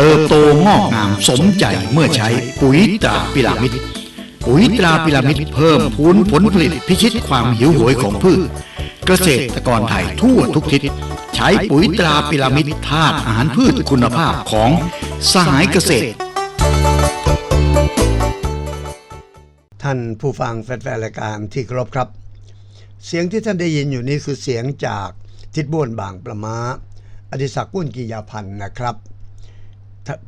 เติบโตงอกงามสมใจเมื่อใช้ปุ๋ยตราพิรามิดปุ๋ยตราพิรามิดเพิ่มพูนผลผลิตพิชิตความหิวโหยของพืช เกษตรกรไทยทั่วทุกทิศใช้ปุ๋ยตราพิรามิดธาตุอาหารพืชคุณภาพของสหายเกษตร ท่านผู้ฟังแฟนๆรายการที่เคารพครับ เสียงที่ท่านได้ยินอยู่นี้คือเสียงจากทิดบ้วนบางประมาอดิศักดิ์ปุ้นกิยาพันธ์นะครับ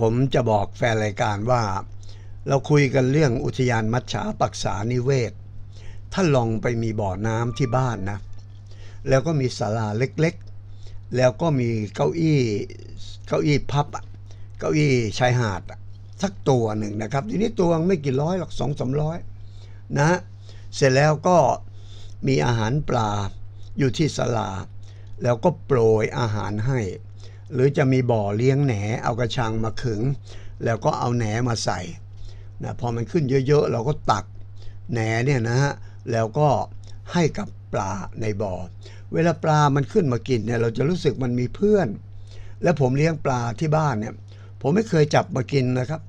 ผมจะบอกแฟนรายการว่า เราคุยกันเรื่องอุทยานมัชฉาปักษานิเวศ ท่านลองไปมีบ่อน้ำที่บ้านนะ แล้วก็มีศาลาเล็กๆ แล้วก็มีเก้าอี้เก้าอี้พับอะเก้าอี้ชายหาดสักตัวหนึ่งนะครับ ทีนี้ตัวไม่กี่ร้อยหรอกสองสามร้อยนะ เสร็จแล้วก็มีอาหารปลาอยู่ที่ศาลา แล้วก็โปรยอาหารให้ หรือจะมีบ่อเลี้ยงแหนเอากระชังมาขึง แล้วก็เอาแหนมาใส่นะพอมันขึ้นเยอะๆ เราก็ตักแหนเนี่ยนะฮะแล้วก็ให้กับปลาในบ่อ เวลาปลามันขึ้นมากินเนี่ยเราจะรู้สึกมันมีเพื่อน และผมเลี้ยงปลาที่บ้านเนี่ย ผมไม่เคยจับมากินนะครับ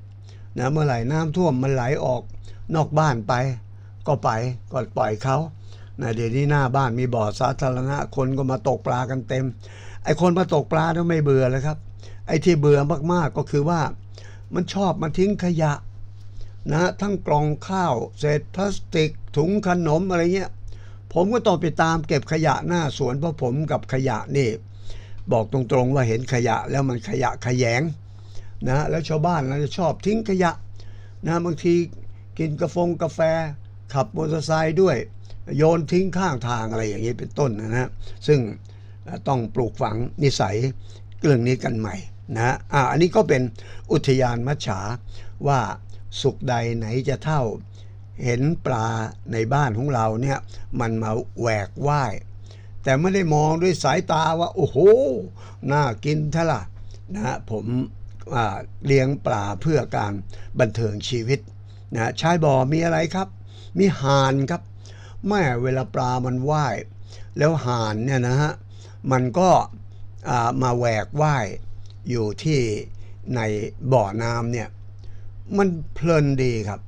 นะเมื่อไหร่น้ำท่วมมันไหลออกนอกบ้านไป ก็ไปก็ปล่อยเขานะเดี๋ยวนี้หน้าบ้านมีบ่อสาธารณะคนก็มาตกปลากันเต็ม ไอคนมาตกปลาเนี่ยไม่เบื่อเลยครับ ไอที่เบื่อมากๆก็คือว่ามันชอบมาทิ้งขยะนะทั้งกล่องข้าวเศษพลาสติกถุงขนมอะไรเงี้ย ผมก็ต้องไปตามเก็บขยะหน้าสวนเพราะผมกับขยะนี่ บอกตรงๆว่าเห็นขยะแล้วมันขยะขยงนะแล้วชาวบ้านเราจะชอบทิ้งขยะนะบางทีกินกาแฟกาแฟ ขับมอเตอร์ไซค์ด้วย โยนทิ้งข้างทางอะไรอย่างนี้เป็นต้นนะฮะซึ่ง ต้องปลูกฝังนิสัยเรื่องนี้กันใหม่นะอ่าอันนี้ก็เป็นอุทยานมัจฉาว่าสุขใดไหนจะเท่า เห็นปลาในบ้านของเราเนี่ยมันมาแหวกว่าย แต่ไม่ได้มองด้วยสายตาว่า โอ้โห น่ากินเท่าล่ะนะผมเลี้ยงปลาเพื่อการบันเทิงชีวิตนะชายบ่อมีอะไรครับ มีห่านครับแม่เวลาปลามันว่าย แล้วห่านเนี่ยนะฮะ มันก็มาแหวกว่ายอยู่ที่ในบ่อน้ำเนี่ยมันเพลินดีครับ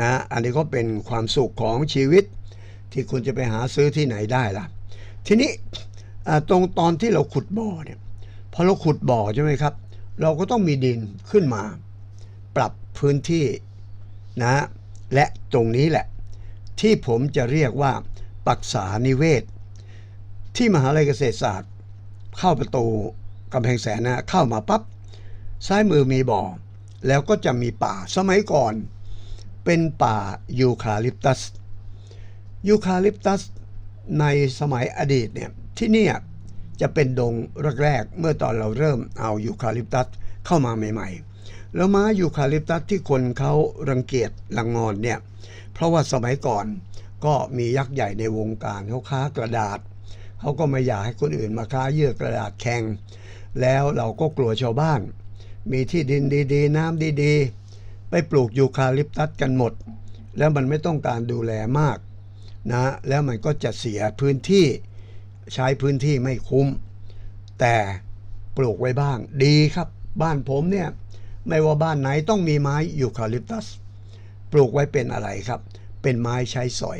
นะอันนี้ก็เป็นความสุขของชีวิตที่คุณจะไปหาซื้อที่ไหนได้ล่ะ ทีนี้ตรงตอนที่เราขุดบ่อเนี่ยพอเราขุดบ่อใช่ไหมครับ เราก็ต้องมีดินขึ้นมา ปรับพื้นที่นะและตรงนี้แหละ ที่ผมจะเรียกว่าปักษานิเวศ ที่มหาลัยเกษตรศาสตร์ เข้าประตูกำแพงแสนนะเข้ามาปั๊บซ้ายมือมีบ่อ แล้วก็จะมีป่าสมัยก่อน เป็นป่ายูคาลิปตัสยูคาลิปตัสในสมัยอดีตเนี่ยที่นี่จะเป็นดงแรกๆเมื่อตอนเราเริ่มเอายูคาลิปตัสเข้ามาใหม่ๆ แล้วม้ยูคาลิปตัสที่คนเขารังเกียจลังงอนเนี่ยเพราะว่าสมัยก่อนก็มียักษ์ใหญ่ในวงการเขาค้ากระดาษ เขาก็ไม่อยากให้คนอื่นมาค้าเยื่อกระดาษแข่ง แล้วเราก็กลัวชาวบ้าน มีที่ดินดีๆ น้ำดีๆ ไปปลูกยูคาลิปตัสกันหมด แล้วมันไม่ต้องการดูแลมากนะแล้วมันก็จะเสียพื้นที่ใช้พื้นที่ไม่คุ้ม แต่ปลูกไว้บ้างดีครับ บ้านผมเนี่ยไม่ว่าบ้านไหนต้องมีไม้ยูคาลิปตัส ปลูกไว้เป็นอะไรครับ เป็นไม้ใช้สอย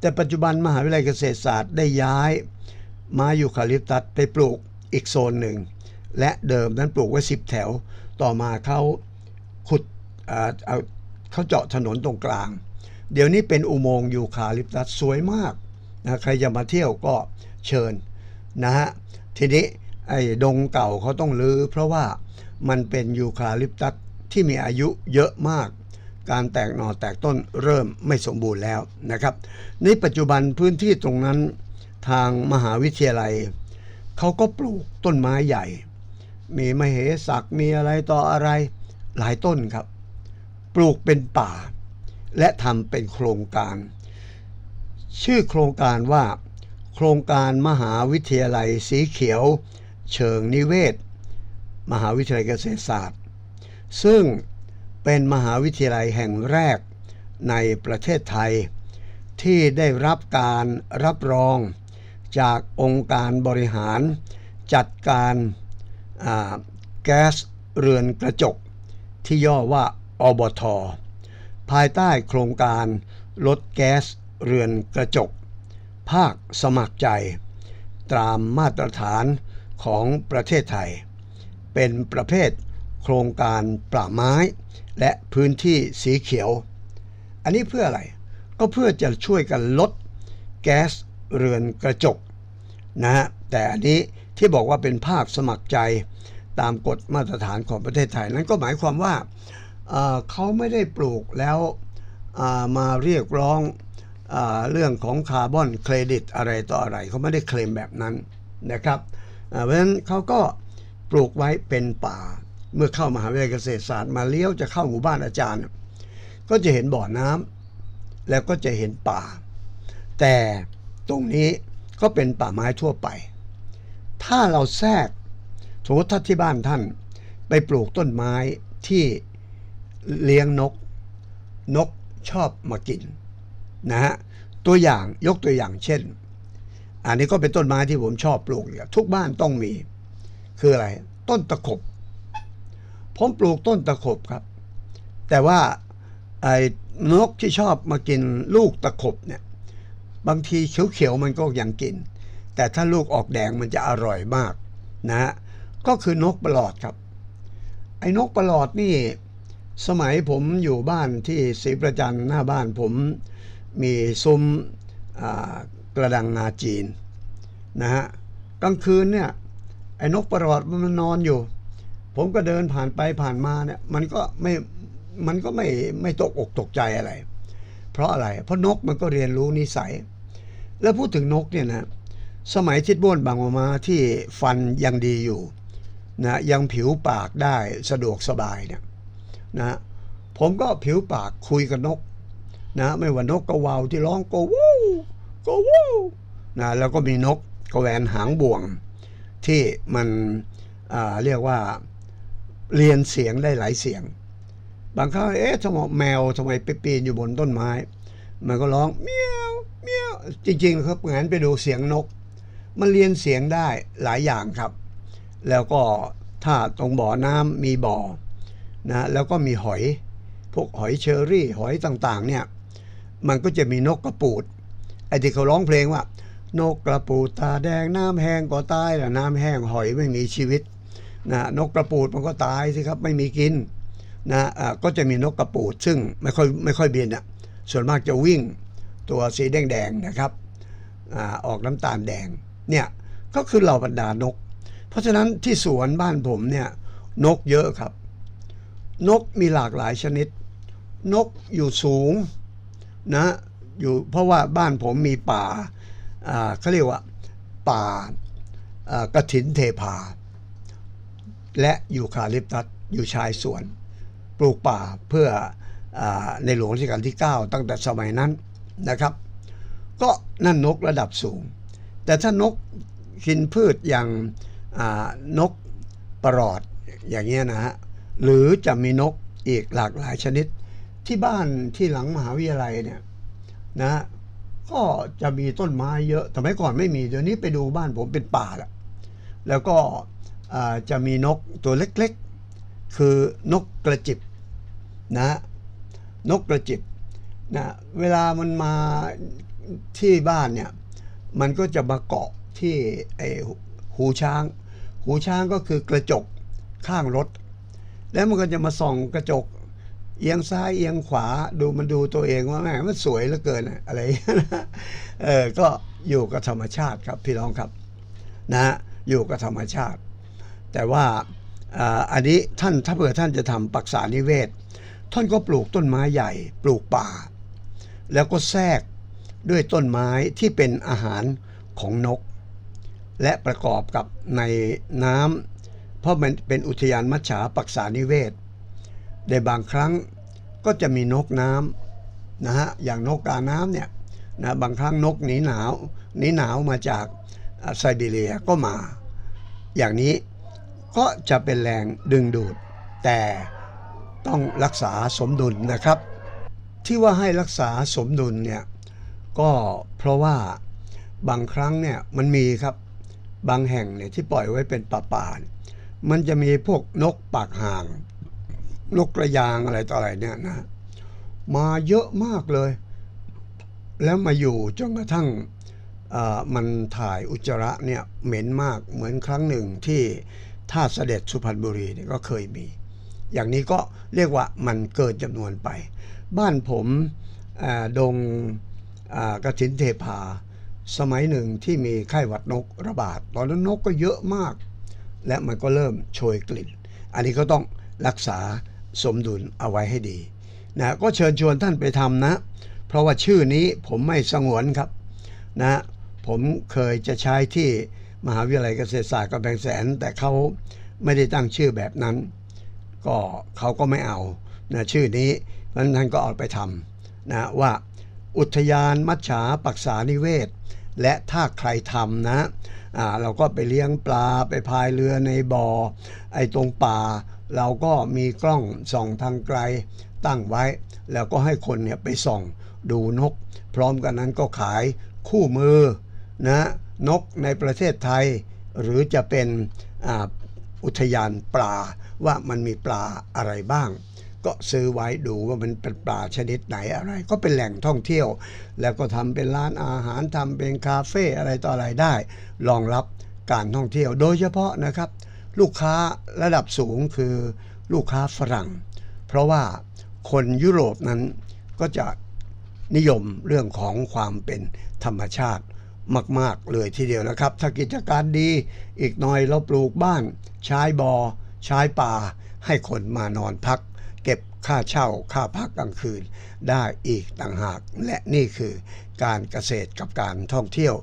แต่ปัจจุบันมหาวิทยาลัยเกษตรศาสตร์ได้ย้าย ไม้ยูคาลิปตัสไปปลูกอีกโซนหนึ่ง และเดิมนั้นปลูกไว้10แถว ต่อมาเขาขุดเอ่อเอาเขาเจาะถนนตรงกลาง เดี๋ยวนี้เป็นอุโมงค์ยูคาลิปตัสสวยมากนะใครจะมาเที่ยวก็เชิญนะฮะทีนี้ไอ้ดงเก่าเขาต้องรื้อเพราะว่ามันเป็นยูคาลิปตัสที่มีอายุเยอะมาก การแตกหน่อแตกต้นเริ่มไม่สมบูรณ์แล้วนะครับ ในปัจจุบันพื้นที่ตรงนั้น ทางมหาวิทยาลัย เขาก็ปลูกต้นไม้ใหญ่ มีมเหสักมีอะไรต่ออะไรหลายต้นครับ ปลูกเป็นป่า และทำเป็นโครงการ ชื่อโครงการว่า โครงการมหาวิทยาลัยสีเขียว เชิงนิเวศ มหาวิทยาลัยเกษตรศาสตร์ ซึ่งเป็นมหาวิทยาลัยแห่งแรกในประเทศไทยที่ได้รับการรับรอง จากองค์การบริหารจัดการแก๊สเรือนกระจก ที่ย่อว่าอบท ภายใต้โครงการลดแก๊สเรือนกระจก ภาคสมัครใจ ตามมาตรฐานของประเทศไทย เป็นประเภทโครงการป่าไม้ และพื้นที่สีเขียว อันนี้เพื่ออะไร ก็เพื่อจะช่วยกันลดแก๊ส เรือนกระจกนะฮะแต่อันนี้ที่บอกว่าเป็นภาคสมัครใจตามกฎมาตรฐานของประเทศไทย นั้นก็หมายความว่าเขาไม่ได้ปลูกแล้วมาเรียกร้องอเรื่องของคาร์บอนเครดิตอะไรต่ออะไรเขาไม่ได้เคลมแบบนั้นนะครับเพราะฉะนั้นเขาก็ปลูกไว้เป็นป่า เมื่อเข้ามหาวิทยาลัยเกษตรศาสตร์มาเลี้ยวจะเข้าหมู่บ้านอาจารย์ ก็จะเห็นบ่อน้ำแล้วก็จะเห็นป่า แต่ ตรงนี้ก็เป็นป่าไม้ทั่วไป ถ้าเราแทรกสมมติถ้าที่บ้านท่านไปปลูกต้นไม้ที่เลี้ยงนก นกชอบมากินนะฮะตัวอย่างยกตัวอย่างเช่น อันนี้ก็เป็นต้นไม้ที่ผมชอบปลูกอยู่ทุกบ้านต้องมี คืออะไร ต้นตะขบ ผมปลูกต้นตะขบครับ แต่ว่าไอ้นกที่ชอบมากินลูกตะขบเนี่ย บางทีเขียวๆมันก็ยังกิน แต่ถ้าลูกออกแดงมันจะอร่อยมากนะฮะก็คือนกประหลอดครับ ไอ้นกประหลอดนี่ สมัยผมอยู่บ้านที่ศรีประจันหน้าบ้านผมมีซุ้มกระดังนาจีนนะฮะกลางคืนเนี่ยไอ้นกประหลอดมันนอนอยู่ ผมก็เดินผ่านไปผ่านมาเนี่ยมันก็ไม่มันก็ไม่ไม่ตกอกตกใจอะไร เพราะอะไร เพราะนกมันก็เรียนรู้นิสัย แล้วพูดถึงนกเนี่ยนะสมัยทิดบ้วนบางมามาที่ฟันยังดีอยู่นะยังผิวปากได้สะดวกสบายเนี่ยนะผมก็ผิวปากคุยกับนกนะไม่ว่านกกระวาวที่ร้องโกวูโกวูนะแล้วก็มีนกกระแวนหางบ่วง ที่มันเรียกว่าเรียนเสียงได้หลายเสียง บางครั้งเอ๊ะทำไมแมวทำไมไปปีนอยู่บนต้นไม้ มันก็ร้องเมียวเมียวจริงๆครับงั้นไปดูเสียงนก มันเรียนเสียงได้หลายอย่างครับ แล้วก็ถ้าตรงบ่อน้ำมีบ่อนะแล้วก็มีหอย พวกหอยเชอรี่ หอยต่างๆเนี่ยมันก็จะมีนกกระปูดไอ้ที่เขาร้องเพลงว่า นกกระปูดตาแดงน้ำแห้งก็ตายนะน้ำแห้งหอยไม่มีชีวิตนะนกกระปูดมันก็ตายสิครับไม่มีกิน นะอ่าก็จะมีนกกระปูด ซึ่งไม่ค่อยไม่ค่อยบินอะส่วนมากจะวิ่งตัวสีแดงๆนะครับอาออกน้ำตาลแดงเนี่ยก็คือเหล่าบรรดานก เพราะฉะนั้นที่สวนบ้านผมเนี่ยนกเยอะครับ นกมีหลากหลายชนิด นกอยู่สูงนะอยู่เพราะว่าบ้านผมมีป่าอ่าเขาเรียกว่าป่ากระถินเทพา และอยู่คาลิปตัสอยู่ชายสวน ปลูกป่าเพื่ออในหลวงรัชกาลที่ 9 ตั้งแต่สมัยนั้นนะครับ ก็นั่นนกระดับสูง แต่ถ้านกกินพืชอย่างนกประหลอดอย่างเงี้ยนะฮะหรือจะมีนกอีกหลากหลายชนิดที่บ้านที่หลังมหาวิทยาลัยเนี่ยนะก็จะมีต้นไม้เยอะแต่ไม่ก่อนไม่มีเดี๋ยวนี้ไปดูบ้านผมเป็นป่าแล้วแล้วก็จะมีนกตัวเล็กๆ คือนกกระจิบ นะนกกระจิบนะเวลามันมาที่บ้านเนี่ยมันก็จะมาเกาะที่ไอหูช้าง หูช้างก็คือกระจกข้างรถ แล้วมันก็จะมาส่องกระจก เอียงซ้ายเอียงขวาดูมันดูตัวเองว่าแหมมันสวยเหลือเกินอะไรเงี้ยนะเออก็อยู่กับธรรมชาติครับพี่น้องครับนะฮะอยู่กับธรรมชาติ แต่ว่าอ่าอันนี้ท่านถ้าเผื่อท่านจะทำปักษานิเวศ ท่านก็ปลูกต้นไม้ใหญ่ปลูกป่า แล้วก็แทรกด้วยต้นไม้ที่เป็นอาหารของนก และประกอบกับในน้ำเพราะมันเป็นอุทยานมัจฉาปักษานิเวศในบางครั้งก็จะมีนกน้ำนะฮะอย่างนกกาน้ำเนี่ยนะบางครั้งนกหนีหนาวหนีหนาวมาจากไซบีเรียก็มา อย่างนี้ก็จะเป็นแรงดึงดูด แต่ ต้องรักษาสมดุลนะครับ ที่ว่าให้รักษาสมดุลเนี่ยก็เพราะว่าบางครั้งเนี่ยมันมีครับบางแห่งเนี่ยที่ปล่อยไว้เป็นป่าๆเนี่ยมันจะมีพวกนกปากห่าง นกกระยางอะไรต่ออะไรเนี่ยนะมาเยอะมากเลย แล้วมาอยู่จนกระทั่งมันถ่ายอุจจาระเนี่ยเหม็นมากเหมือนครั้งหนึ่งที่ท่าเสด็จสุพรรณบุรีเนี่ยก็เคยมี อย่างนี้ก็เรียกว่ามันเกินจำนวนไป บ้านผมดงกระถินเทพา สมัยหนึ่งที่มีไข้หวัดนกระบาด ตอนนั้นนกก็เยอะมาก และมันก็เริ่มโชยกลิ่น อันนี้ก็ต้องรักษาสมดุลเอาไว้ให้ดีนะก็เชิญชวนท่านไปทำนะ เพราะว่าชื่อนี้ผมไม่สงวนครับนะผมเคยจะใช้ที่มหาวิทยาลัยเกษตรศาสตร์กำแพงแสน แต่เขาไม่ได้ตั้งชื่อแบบนั้น ก็เขาก็ไม่เอานะชื่อนี้เพราะนั้นท่านก็เอาไปทำนะว่าอุทยานมัจฉาปักษานิเวศ และถ้าใครทำนะอ่าเราก็ไปเลี้ยงปลาไปพายเรือในบ่อไอ้ตรงป่า เราก็มีกล้องส่องทางไกลตั้งไว้ แล้วก็ให้คนเนี่ยไปส่องดูนก พร้อมกันนั้นก็ขายคู่มือนะนกในประเทศไทย หรือจะเป็นออุทยานปลา ว่ามันมีปลาอะไรบ้าง ก็ซื้อไว้ดูว่ามันเป็นปลาชนิดไหนอะไร ก็เป็นแหล่งท่องเที่ยว แล้วก็ทำเป็นร้านอาหารทำเป็นคาเฟ่อะไรต่ออะไรได้รองรับการท่องเที่ยวโดยเฉพาะนะครับ ลูกค้าระดับสูงคือลูกค้าฝรั่ง เพราะว่าคนยุโรปนั้นก็จะนิยมเรื่องของความเป็นธรรมชาติมาก ๆ เลยทีเดียวนะครับ ถ้ากิจการดีอีกหน่อยเราปลูกบ้านใช้บอ่อ ใช้ป่าให้คนมานอนพัก เก็บค่าเช่าค่าพักกลางคืน ได้อีกต่างหาก และนี่คือการเกษตรกับการท่องเที่ยว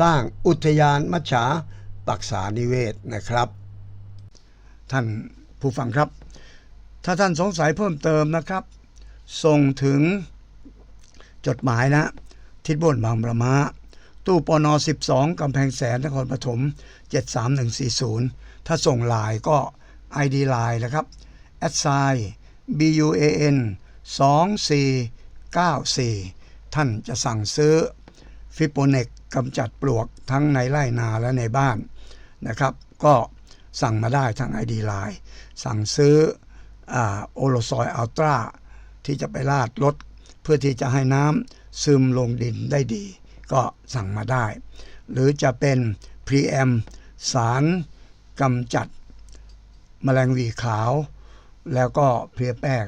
สร้างอุทยานมัจฉาปักษานิเวศนะครับ ท่านผู้ฟังครับ ถ้าท่านสงสัยเพิ่มเติมนะครับ ส่งถึงจดหมายนะ ทิศบนบางประมาตู้ปน 12 กำแพงแสนนครปฐม 73140 ถ้าส่งลน์ก็ ID ไลน์นะครับ s i BUAN 2494 ท่านจะสั่งซื้อฟิโปเนกกำจัดปลวกทั้งในไร่นาและในบ้านนะครับ ก็สั่งมาได้ทาง ID ไลน์สั่งซื้อโอโลซอยอัลตราที่จะไปลาดรถเพื่อที่จะให้น้ำซึมลงดินได้ดี ก็สั่งมาได้ หรือจะเป็นพรีแอมสารกำจัด แมลงวีขาว แล้วก็เพลียแป้ง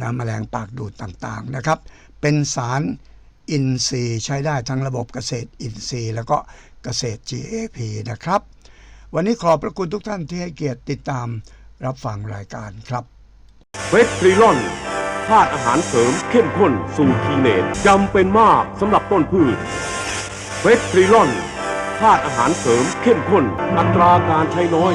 นะแมลงปากดูดต่างๆนะครับ เป็นสารอินทรีย์ใช้ได้ทั้งระบบเกษตรอินทรีย์ แล้วก็เกษตร GAP นะครับ วันนี้ขอบพระคุณทุกท่านที่ให้เกียรติติดตามรับฟังรายการครับเฟสทริลอนธาตุอาหารเสริมเข้มข้นสูตรทีเนตจำเป็นมากสำหรับต้นพืชเฟสทริลอนธาตุอาหารเสริมเข้มข้น อัตราการใช้น้อย